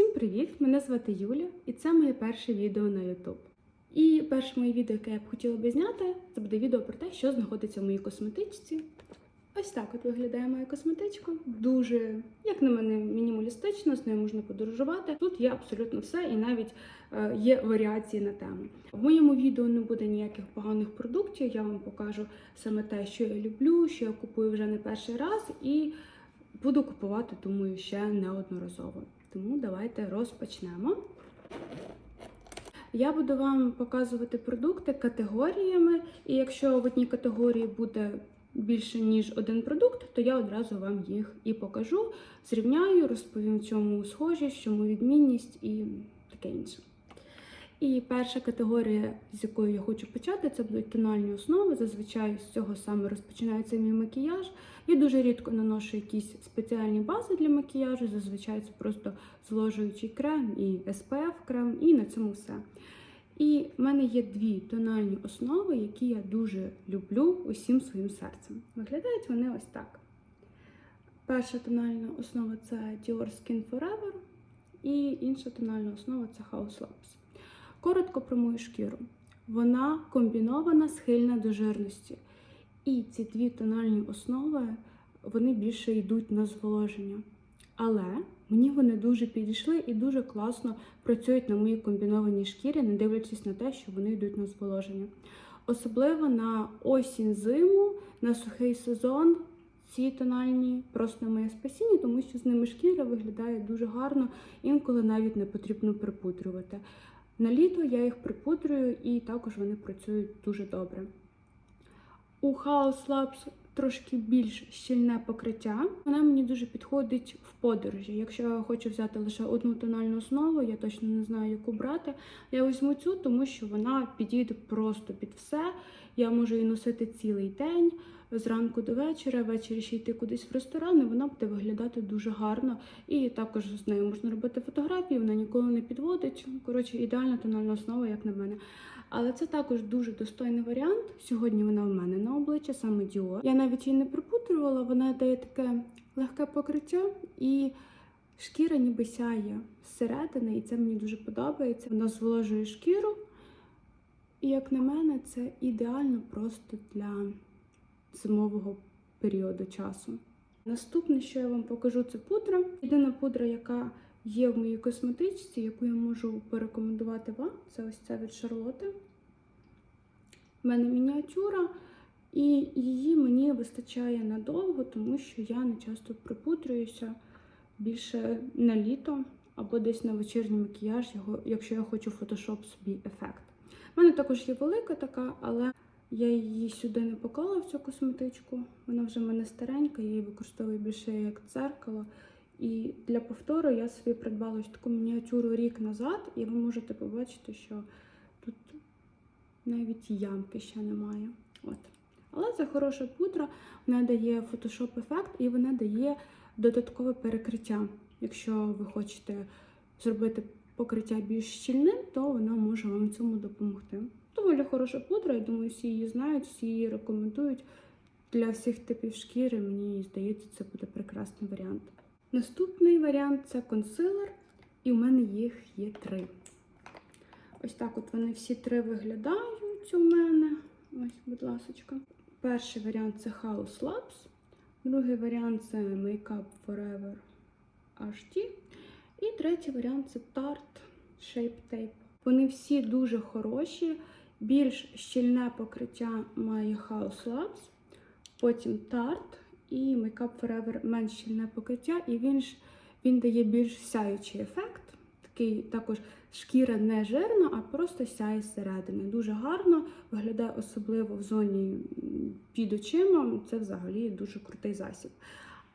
Всім привіт! Мене звати Юля, і це моє перше відео на YouTube. І перше моє відео, яке я б хотіла би зняти, це буде відео про те, що знаходиться в моїй косметичці. Ось так от виглядає моя косметичка. Дуже, як на мене, мінімалістично, з нею можна подорожувати. Тут є абсолютно все, і навіть е, є варіації на тему. В моєму відео не буде ніяких поганих продуктів. Я вам покажу саме те, що я люблю, що я купую вже не перший раз, і буду купувати, думаю, ще неодноразово. Тому давайте розпочнемо. Я буду вам показувати продукти категоріями, і якщо в одній категорії буде більше ніж один продукт, то я одразу вам їх і покажу, зрівняю, розповім, в чому схожість, в чому відмінність і таке інше. І перша категорія, з якої я хочу почати, це будуть тональні основи. Зазвичай з цього саме розпочинається мій макіяж. Я дуже рідко наношу якісь спеціальні бази для макіяжу. Зазвичай це просто зволожуючий крем і SPF крем, і на цьому все. І в мене є дві тональні основи, які я дуже люблю усім своїм серцем. Виглядають вони ось так. Перша тональна основа це Dior Skin Forever, і інша тональна основа це House Labs. Коротко про мою шкіру. Вона комбінована, схильна до жирності. І ці дві тональні основи вони більше йдуть на зволоження. Але мені вони дуже підійшли і дуже класно працюють на моїй комбінованій шкірі, не дивлячись на те, що вони йдуть на зволоження. Особливо на осінь зиму, на сухий сезон. Ці тональні просто моє спасіння, тому що з ними шкіра виглядає дуже гарно, інколи навіть не потрібно припудрювати. На літо я їх припудрюю і також вони працюють дуже добре. У House Labs трошки більш щільне покриття. Вона мені дуже підходить в подорожі. Якщо я хочу взяти лише одну тональну основу, я точно не знаю, яку брати. Я візьму цю, тому що вона підійде просто під все. Я можу її носити цілий день, зранку до вечора, ввечері ще йти кудись в ресторан, і вона буде виглядати дуже гарно. І також з нею можна робити фотографії, вона ніколи не підводить. Коротше, ідеальна тональна основа, як на мене. Але це також дуже достойний варіант. Сьогодні вона в мене на обличчя, саме Dior. Я навіть її не припудрювала, вона дає таке легке покриття і шкіра ніби сяє зсередини, і це мені дуже подобається. Вона зволожує шкіру. І, як на мене, це ідеально просто для зимового періоду часу. Наступне, що я вам покажу, це пудра. Єдина пудра, яка є в моїй косметичці, яку я можу порекомендувати вам, це ось ця від Шарлоти. У мене мініатюра, і її мені вистачає надовго, тому що я не часто припудрююся більше на літо або десь на вечірній макіяж, якщо я хочу фотошоп собі ефект. У мене також є велика така, але я її сюди не поклала в цю косметичку. Вона вже в мене старенька, я її використовую більше як дзеркало. І для повтору я собі придбала ось таку мініатюру рік назад, і ви можете побачити, що тут навіть ямки ще немає. От. Але це хороша пудра, вона дає фотошоп ефект і вона дає додаткове перекриття. Якщо ви хочете зробити покриття більш щільним, то вона може вам в цьому допомогти. Доволі хороша пудра, я думаю, всі її знають, всі її рекомендують. Для всіх типів шкіри, мені здається, це буде прекрасний варіант. Наступний варіант це консилер, і у мене їх є три. Ось так от вони всі три виглядають у мене. Ось, будь ласка. Перший варіант це House Labs, другий варіант це Makeup Forever HD. І третій варіант це Tarte Shape Tape. Вони всі дуже хороші, більш щільне покриття має House Labs, потім Tarte і Makeup Forever менш щільне покриття, і він ж він дає більш сяючий ефект. Такий також шкіра не жирна, а просто сяє зсередини. Дуже гарно виглядає особливо в зоні під очима. Це взагалі дуже крутий засіб.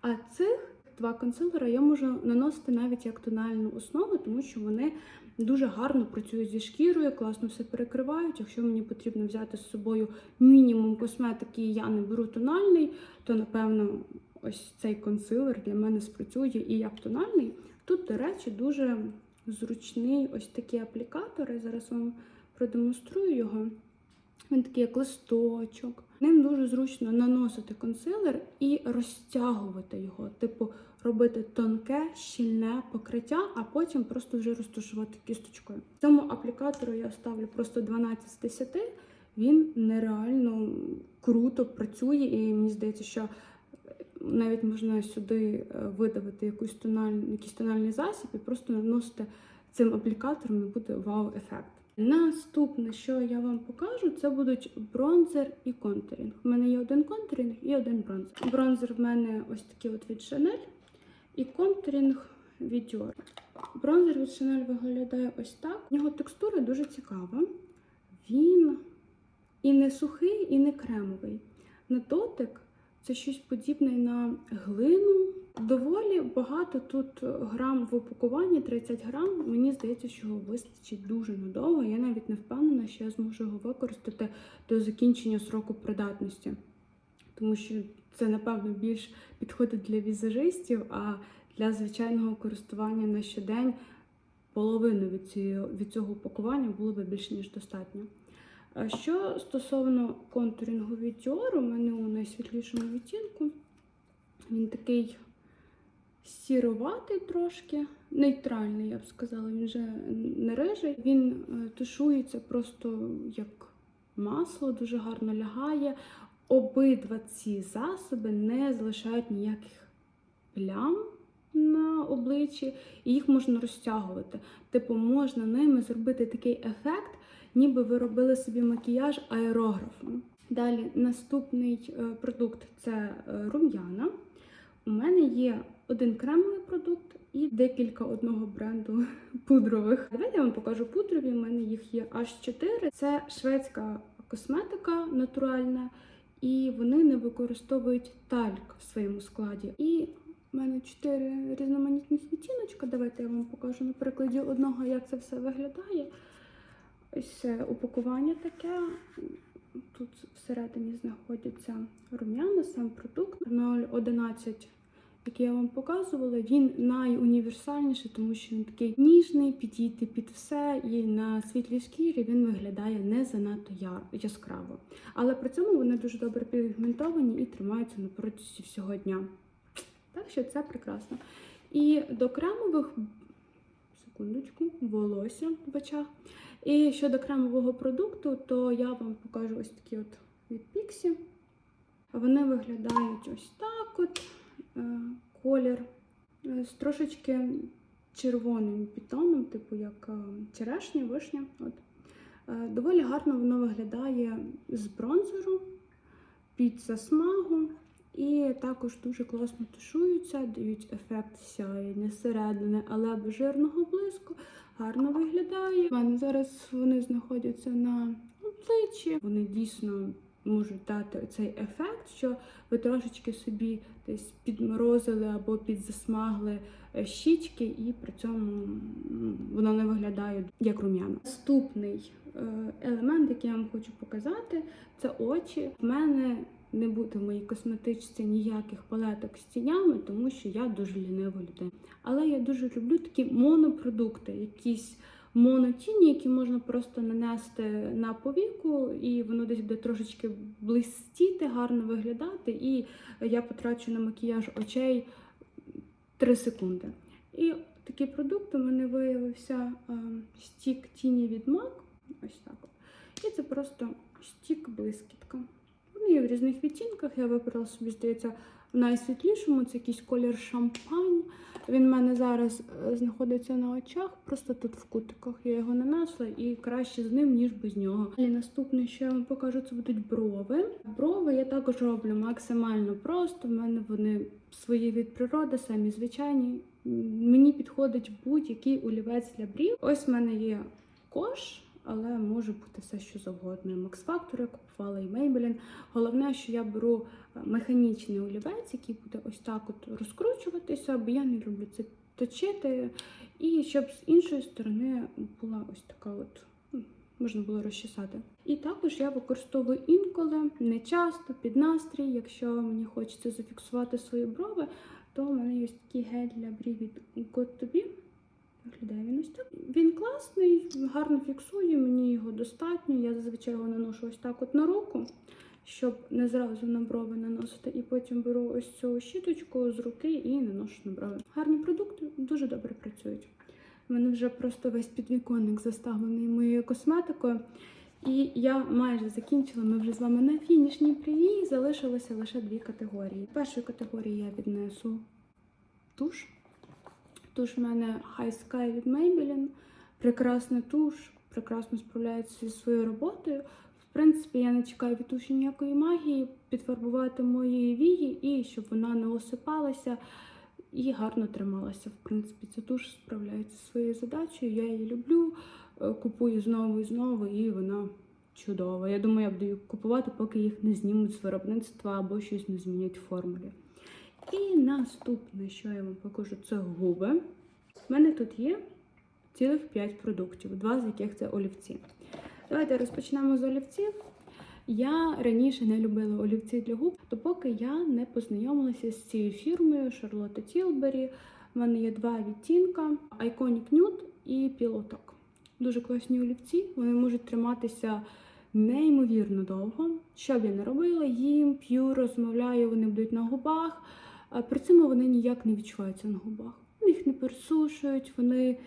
А цих два консилера я можу наносити навіть як тональну основу, тому що вони дуже гарно працюють зі шкірою, класно все перекривають. Якщо мені потрібно взяти з собою мінімум косметики, і я не беру тональний, то напевно ось цей консилер для мене спрацює і як тональний. Тут, до речі, дуже зручний ось такий аплікатор. Я зараз вам продемонструю його. Він такий як листочок. Ним дуже зручно наносити консилер і розтягувати його, типу робити тонке, щільне покриття, а потім просто вже розташувати кісточкою. Цьому аплікатору я ставлю просто 12 з 10. Він нереально круто працює, і мені здається, що навіть можна сюди е, видавити якусь тональну, якийсь тональний засіб і просто наносити цим аплікатором і буде вау-ефект. Наступне, що я вам покажу, це будуть бронзер і контурінг. У мене є один контурінг і один бронзер. Бронзер в мене ось такий от від Chanel і контурінг від Dior. Бронзер від Chanel виглядає ось так. У нього текстура дуже цікава. Він і не сухий, і не кремовий. На дотик це щось подібне на глину. Доволі багато тут грам в упакуванні, 30 грам. Мені здається, що його вистачить дуже надовго. Я навіть не впевнена, що я зможу його використати до закінчення сроку придатності. Тому що це, напевно, більш підходить для візажистів, а для звичайного користування на щодень половину від цього, від цього упакування було б більш ніж достатньо. Що стосовно контурінгу від Dior, у мене у найсвітлішому відтінку. Він такий сіроватий трошки, нейтральний, я б сказала, він вже не рижий. Він е, тушується просто як масло, дуже гарно лягає. Обидва ці засоби не залишають ніяких плям на обличчі, і їх можна розтягувати. Типу, можна ними зробити такий ефект, ніби ви робили собі макіяж аерографом. Далі наступний е, продукт це е, рум'яна. У мене є один кремовий продукт і декілька одного бренду пудрових. Давайте я вам покажу пудрові. У мене їх є аж 4. Це шведська косметика натуральна, і вони не використовують тальк в своєму складі. І в мене 4 різноманітних відтіночка. Давайте я вам покажу на прикладі одного, як це все виглядає. Ось упакування таке. Тут всередині знаходяться рум'яна, сам продукт 011, який я вам показувала. Він найуніверсальніший, тому що він такий ніжний, підійти під все, і на світлій шкірі він виглядає не занадто яскраво. Але при цьому вони дуже добре пігментовані і тримаються на протязі всього дня. Так що це прекрасно. І до кремових секундочку, волосся в очах. І щодо кремового продукту, то я вам покажу ось такі от від Pixi. Вони виглядають ось так от. Е, Колір е, з трошечки червоним підтоном, типу як е, черешня, вишня. От. Доволі гарно воно виглядає з бронзеру під засмагу. І також дуже класно тушуються, дають ефект сяєння середини, але без жирного блиску. Гарно виглядає. У мене зараз вони знаходяться на обличчі. Вони дійсно можуть дати цей ефект, що ви трошечки собі десь підморозили або підзасмагли е, щічки, і при цьому ну, воно не виглядає як рум'яна. Наступний е, елемент, який я вам хочу показати, це очі. В мене не буде в моїй косметичці ніяких палеток з тінями, тому що я дуже лінива людина. Але я дуже люблю такі монопродукти, якісь монотіні, які можна просто нанести на повіку, і воно десь буде трошечки блистіти, гарно виглядати. І я потрачу на макіяж очей 3 секунди. І такий продукт у мене виявився е, стік тіні від MAC. Ось так. І це просто стік блискітка. Вони є в різних відтінках. Я вибрала собі, здається, в найсвітлішому це якийсь колір шампань. Він в мене зараз е, знаходиться на очах, просто тут в кутиках. Я його нанесла і краще з ним, ніж без нього. І наступне, що я вам покажу, це будуть брови. Брови я також роблю максимально просто. В мене вони свої від природи, самі звичайні. Мені підходить будь-який олівець для брів. Ось в мене є кош. Але може бути все, що завгодно. І Max Factor я купувала і Maybelline. Головне, що я беру е, механічний олівець, який буде ось так от розкручуватися, бо я не люблю це точити. І щоб з іншої сторони була ось така от. ну, Можна було розчесати. І також я використовую інколи, не часто, під настрій. Якщо мені хочеться зафіксувати свої брови, то в мене є такий гель для брів від Good to Be. Виглядає він ось так. Він класний, гарно фіксує, мені його достатньо. Я зазвичай його наношу ось так от на руку, щоб не зразу на брови наносити. І потім беру ось цю щіточку з руки і наношу на брови. Гарні продукти дуже добре працюють. У мене вже просто весь підвіконник заставлений моєю косметикою. І я майже закінчила. Ми вже з вами на фінішній прямій. Залишилося лише дві категорії. Першої категорії я віднесу туш. Туш в мене High Sky від Maybelline. Прекрасна туш, прекрасно справляється зі своєю роботою. В принципі, я не чекаю від туші ніякої магії, підфарбувати мої вії і щоб вона не осипалася і гарно трималася. В принципі, ця туш справляється зі своєю задачею. Я її люблю, е, купую знову і знову, і вона чудова. Я думаю, я буду її купувати, поки їх не знімуть з виробництва або щось не змінять в формулі. І наступне, що я вам покажу, це губи. У мене тут є цілих 5 продуктів, два з яких це олівці. Давайте розпочнемо з олівців. Я раніше не любила олівці для губ, допоки я не познайомилася з цією фірмою Charlotte Tilbury. У мене є два відтінка: Iconic Nude і Pilotok. Дуже класні олівці, вони можуть триматися неймовірно довго. Що б я не робила, їм п'ю, розмовляю, вони будуть на губах. При цьому вони ніяк не відчуваються на губах. Їх не пересушують, вони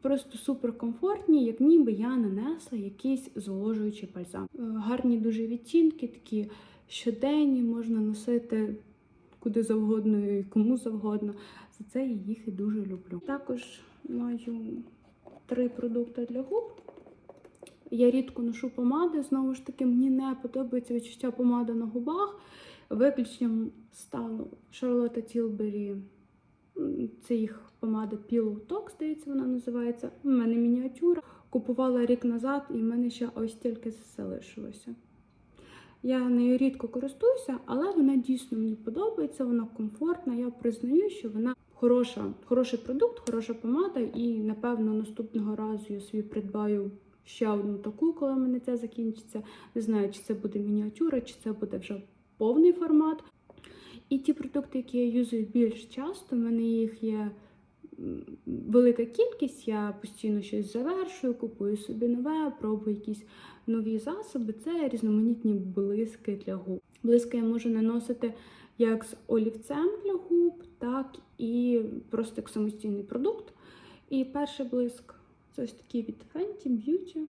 просто суперкомфортні, як ніби я нанесла якийсь зволожуючий бальзам. Е, Гарні дуже відтінки, такі щоденні, можна носити куди завгодно і кому завгодно. За це я їх і дуже люблю. Також маю три продукти для губ. Я рідко ношу помади. Знову ж таки, мені не подобається відчуття помади на губах. Виключенням Charlotte Tilbury. М, Це їх помада Pillow Talk, здається, вона називається. У мене мініатюра. Купувала рік назад, і в мене ще ось тільки залишилося. Я нею рідко користуюся, але вона дійсно мені подобається, вона комфортна. Я признаю, що вона хороша, хороший продукт, хороша помада, і напевно наступного разу я собі придбаю ще одну таку, коли в мене це закінчиться. Не знаю, чи це буде мініатюра, чи це буде вже повний формат. І ті продукти, які я юзую більш часто, в мене їх є велика кількість, я постійно щось завершую, купую собі нове, пробую якісь нові засоби. Це різноманітні блиски для губ. Блиски я можу наносити як з олівцем для губ, так і просто як самостійний продукт. І перший блиск це ось такий від Fenty Beauty.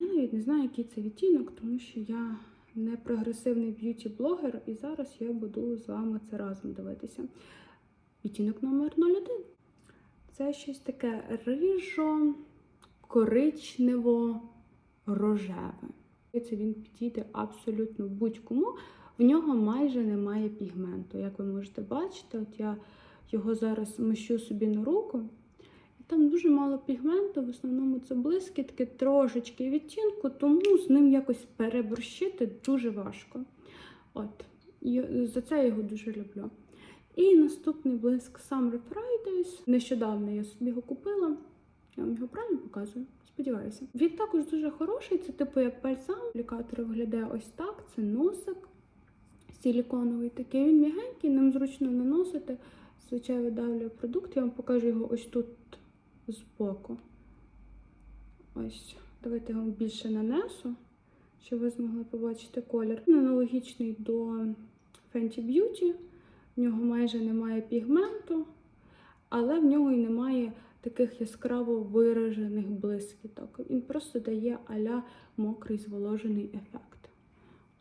Я навіть не знаю, який це відтінок, тому що я не прогресивний б'юті-блогер, і зараз я буду з вами це разом дивитися. Відтінок номер 01. Це щось таке рижо, коричнево, рожеве. Це він підійде абсолютно будь-кому. В нього майже немає пігменту. Як ви можете бачити, от я його зараз мищу собі на руку. Там дуже мало пігменту, в основному це блискітки, трошечки відтінку, тому з ним якось переборщити дуже важко. От, за це я його дуже люблю. І наступний блиск Summer Fridays. Нещодавно я собі його купила. Я вам його правильно показую? Сподіваюся. Він також дуже хороший, це типу як бальзам. Аплікатор виглядає ось так. Це носик силіконовий такий. Він м'ягенький, ним зручно наносити. Звичайно, видавлюю продукт. Я вам покажу його ось тут збоку. Ось, давайте я вам більше нанесу, щоб ви змогли побачити колір. Він аналогічний до Fenty Beauty. В нього майже немає пігменту, але в нього і немає таких яскраво виражених блискіток. Він просто дає аля мокрий зволожений ефект.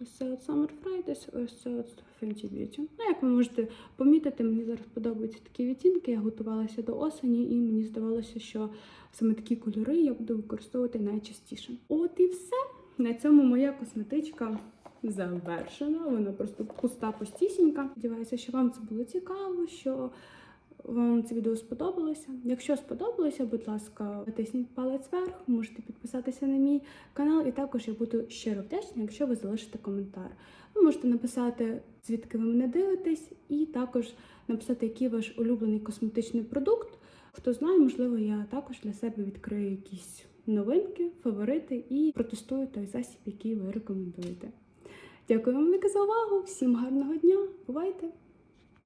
Ось це от Summer Fridays, ось це от Fenty Beauty. Ну, як ви можете помітити, мені зараз подобаються такі відтінки. Я готувалася до осені, і мені здавалося, що саме такі кольори я буду використовувати найчастіше. От і все. На цьому моя косметичка завершена. Вона просто пуста постісінька. Сподіваюся, що вам це було цікаво, що вам це відео сподобалося. Якщо сподобалося, будь ласка, натисніть палець вверх, можете підписатися на мій канал, і також я буду щиро вдячна, якщо ви залишите коментар. Ви можете написати, звідки ви мене дивитесь, і також написати, який ваш улюблений косметичний продукт. Хто знає, можливо, я також для себе відкрию якісь новинки, фаворити і протестую той засіб, який ви рекомендуєте. Дякую вам велике за увагу! Всім гарного дня! Бувайте!